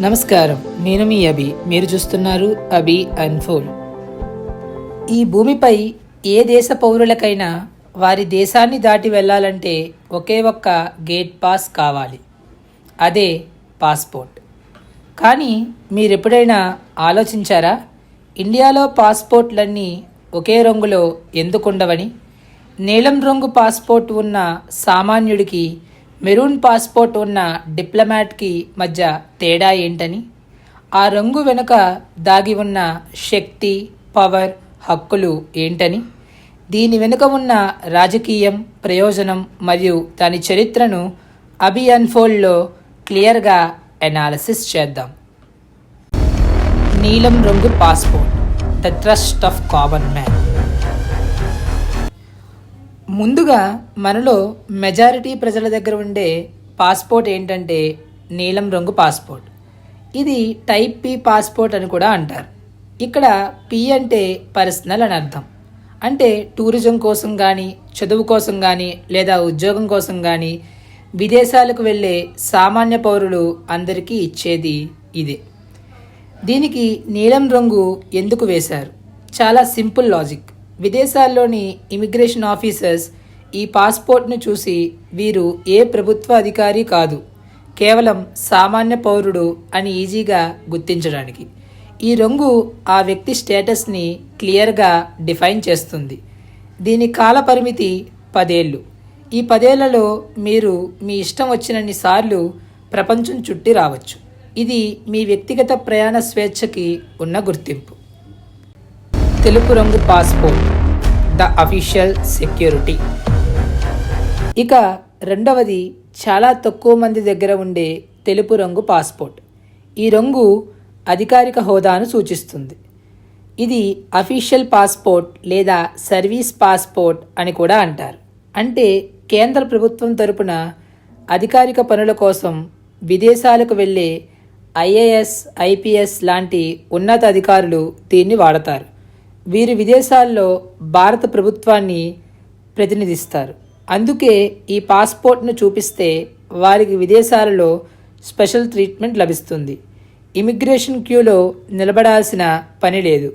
నమస్కారం. నేను మీ అభి. మీరు చూస్తున్నారు అభి అన్ఫోల్ ఈ భూమిపై ఏ దేశ పౌరులకైనా వారి దేశాన్ని దాటి వెళ్ళాలంటే ఒకే ఒక్క గేట్ పాస్ కావాలి. అదే పాస్పోర్ట్. కానీ మీరు ఎప్పుడైనా ఆలోచించారా? ఇండియాలో పాస్పోర్ట్లన్నీ ఒకే రంగులో ఎందుకుండవని? నీలం రంగు పాస్పోర్ట్ ఉన్న సామాన్యుడికి మెరూన్ పాస్పోర్ట్ ఉన్న డిప్లొమాట్కి మధ్య తేడా ఏంటని ఆ రంగు వెనుక దాగి ఉన్న శక్తి పవర్ హక్కులు ఏంటని దీని వెనుక ఉన్న రాజకీయం ప్రయోజనం మరియు దాని చరిత్రను అబి అన్ఫోల్డ్లో క్లియర్గా అనాలిసిస్ చేద్దాం. నీలం రంగు passport the trust of common man. ముందుగా మనలో మెజారిటీ ప్రజల దగ్గర ఉండే పాస్పోర్ట్ ఏంటంటే నీలం రంగు పాస్పోర్ట్ ఇది టైప్ పి పాస్పోర్ట్ అని కూడా అంటారు. ఇక్కడ పి అంటే పర్సనల్ అని అర్థం. అంటే టూరిజం కోసం కానీ చదువు కోసం కానీ లేదా ఉద్యోగం కోసం కానీ విదేశాలకు వెళ్ళే సామాన్య పౌరులు అందరికీ ఇచ్చేది ఇదే. దీనికి నీలం రంగు ఎందుకు వేశారు? చాలా సింపుల్ లాజిక్ విదేశాల్లోని ఇమిగ్రేషన్ ఆఫీసర్స్ ఈ పాస్పోర్ట్ను చూసి వీరు ఏ ప్రభుత్వ అధికారి కాదు కేవలం సామాన్య పౌరుడు అని ఈజీగా గుర్తించడానికి. ఈ రంగు ఆ వ్యక్తి స్టేటస్ని క్లియర్గా డిఫైన్ చేస్తుంది. దీని కాల పరిమితి పదేళ్ళు. ఈ పదేళ్ళలో మీరు మీ ఇష్టం వచ్చినన్ని సార్లు ప్రపంచం చుట్టి రావచ్చు. ఇది మీ వ్యక్తిగత ప్రయాణ స్వేచ్ఛకి ఉన్న గుర్తింపు. తెలుపు రంగు పాస్పోర్ట్. The official security. ఇక రెండవది చాలా తక్కువ మంది దగ్గర ఉండే తెలుపు రంగు పాస్పోర్ట్. ఈ రంగు అధికారిక హోదాను సూచిస్తుంది. ఇది అఫీషియల్ పాస్పోర్ట్ లేదా సర్వీస్ పాస్పోర్ట్ అని కూడా అంటారు. అంటే కేంద్ర ప్రభుత్వం తరపున అధికారిక పనుల కోసం విదేశాలకు వెళ్ళే ఐఏఎస్ ఐపీఎస్ లాంటి ఉన్నత అధికారులు దీన్ని వాడతారు. వీరు విదేశాల్లో భారత ప్రభుత్వాన్ని ప్రతినిధిస్తారు. అందుకే ఈ పాస్పోర్ట్ను చూపిస్తే వారికి విదేశాలలో స్పెషల్ ట్రీట్మెంట్ లభిస్తుంది. ఇమిగ్రేషన్ క్యూలో నిలబడాల్సిన పని లేదు.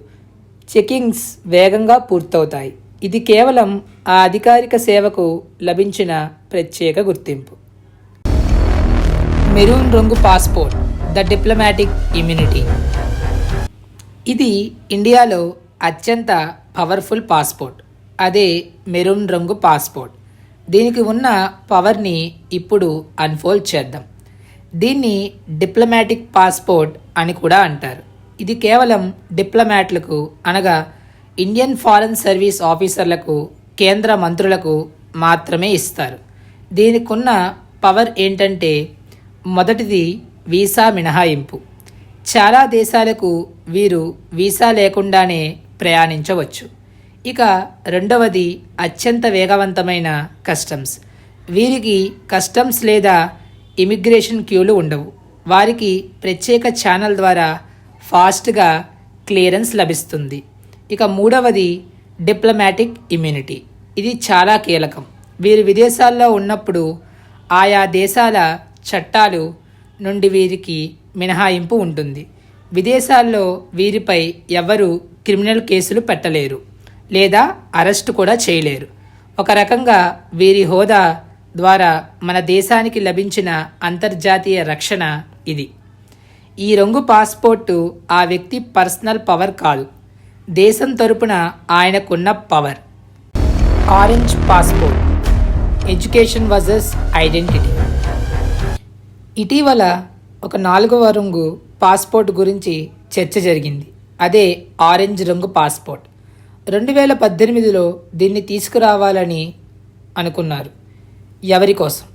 చెకింగ్స్ వేగంగా పూర్తవుతాయి. ఇది కేవలం ఆ అధికారిక సేవకు లభించిన ప్రత్యేక గుర్తింపు. మెరూన్ రంగు పాస్పోర్ట్ ద డిప్లొమాటిక్ ఇమ్యూనిటీ. ఇది ఇండియాలో అత్యంత పవర్ఫుల్ పాస్పోర్ట్. అదే మెరూన్ రంగు పాస్పోర్ట్. దీనికి ఉన్న పవర్ని ఇప్పుడు అన్ఫోల్డ్ చేద్దాం. దీన్ని డిప్లొమాటిక్ పాస్పోర్ట్ అని కూడా అంటారు. ఇది కేవలం డిప్లొమాట్లకు అనగా ఇండియన్ ఫారెన్ సర్వీస్ ఆఫీసర్లకు కేంద్ర మంత్రులకు మాత్రమే ఇస్తారు. దీనికున్న పవర్ ఏంటంటే మొదటిది వీసా మినహాయింపు. చాలా దేశాలకు వీరు వీసా లేకుండానే ప్రయాణించవచ్చు. ఇక రెండవది అత్యంత వేగవంతమైన కస్టమ్స్. వీరికి కస్టమ్స్ లేదా ఇమిగ్రేషన్ క్యూలు ఉండవు. వారికి ప్రత్యేక ఛానల్ ద్వారా ఫాస్ట్గా క్లియరెన్స్ లభిస్తుంది. ఇక మూడవది డిప్లొమాటిక్ ఇమ్యూనిటీ. ఇది చాలా కీలకం. వీరు విదేశాల్లో ఉన్నప్పుడు ఆయా దేశాల చట్టాలు నుండి వీరికి మినహాయింపు ఉంటుంది. విదేశాల్లో వీరిపై ఎవరు క్రిమినల్ కేసులు పెట్టలేరు లేదా అరెస్ట్ కూడా చేయలేరు. ఒక రకంగా వీరి హోదా ద్వారా మన దేశానికి లభించిన అంతర్జాతీయ రక్షణ ఇది. ఈ రంగు పాస్పోర్టు ఆ వ్యక్తి పర్సనల్ పవర్ కాదు. దేశం తరపున ఆయనకున్న power. Orange passport. Education versus identity. ఇటీవల ఒక నాలుగవ రంగు పాస్పోర్ట్ గురించి చర్చ జరిగింది. అదే ఆరెంజ్ రంగు పాస్పోర్ట్. రెండు వేల పద్దెనిమిదిలో దీన్ని తీసుకురావాలని అనుకున్నారు. ఎవరి కోసం?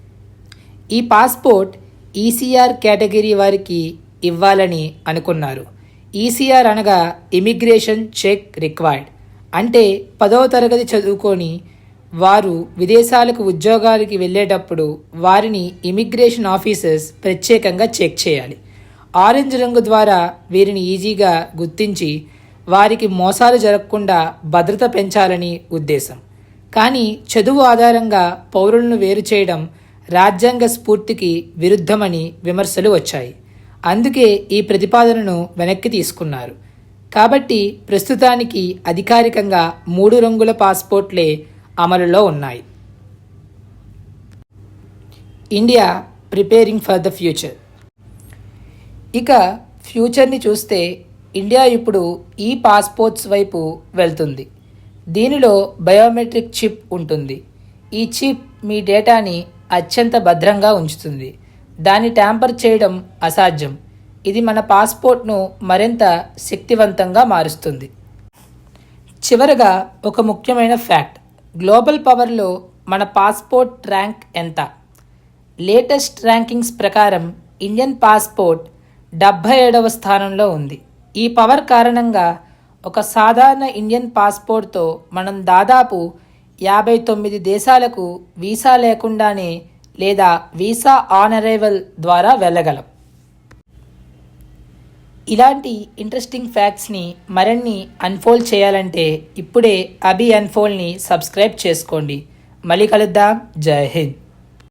ఈ పాస్పోర్ట్ ఈసీఆర్ కేటగిరీ వారికి ఇవ్వాలని అనుకున్నారు. ఈసీఆర్ అనగా ఇమిగ్రేషన్ చెక్ రిక్వైర్డ్. అంటే పదవ తరగతి చదువుకొని వారు విదేశాలకు ఉద్యోగాలకి వెళ్ళేటప్పుడు వారిని ఇమిగ్రేషన్ ఆఫీసర్స్ ప్రత్యేకంగా చెక్ చేయాలి. ఆరెంజ్ రంగు ద్వారా వీరిని ఈజీగా గుర్తించి వారికి మోసాలు జరగకుండా భద్రత పెంచాలని ఉద్దేశం. కానీ చదువు ఆధారంగా పౌరులను వేరు చేయడం రాజ్యాంగ స్ఫూర్తికి విరుద్ధమని విమర్శలు వచ్చాయి. అందుకే ఈ ప్రతిపాదనను వెనక్కి తీసుకున్నారు. కాబట్టి ప్రస్తుతానికి అధికారికంగా మూడు రంగుల పాస్పోర్ట్లే అమలులో ఉన్నాయి. India preparing for the future. ఇక ఫ్యూచర్ని చూస్తే ఇండియా ఇప్పుడు ఈ పాస్పోర్ట్స్ వైపు వెళ్తుంది. దీనిలో బయోమెట్రిక్ చిప్ ఉంటుంది. ఈ చిప్ మీ డేటాని అత్యంత భద్రంగా ఉంచుతుంది. దాన్ని ట్యాంపర్ చేయడం అసాధ్యం. ఇది మన పాస్పోర్ట్ను మరింత శక్తివంతంగా మారుస్తుంది. చివరగా ఒక ముఖ్యమైన ఫ్యాక్ట్. గ్లోబల్ పవర్లో మన పాస్పోర్ట్ ర్యాంక్ ఎంత? లేటెస్ట్ ర్యాంకింగ్స్ ప్రకారం ఇండియన్ పాస్పోర్ట్ డెబ్భై ఏడవ స్థానంలో ఉంది. ఈ పవర్ కారణంగా ఒక సాధారణ ఇండియన్ పాస్పోర్ట్తో మనం దాదాపు యాభై తొమ్మిది దేశాలకు వీసా లేకుండానే లేదా వీసా ఆన్ అరైవల్ ద్వారా వెళ్ళగలం. ఇలాంటి ఇంట్రెస్టింగ్ ఫ్యాక్ట్స్ని మరిన్ని అన్ఫోల్డ్ చేయాలంటే ఇప్పుడే అభి అన్ఫోల్డ్ని సబ్స్క్రైబ్ చేసుకోండి. మళ్ళీ కలుద్దాం. జై హింద్.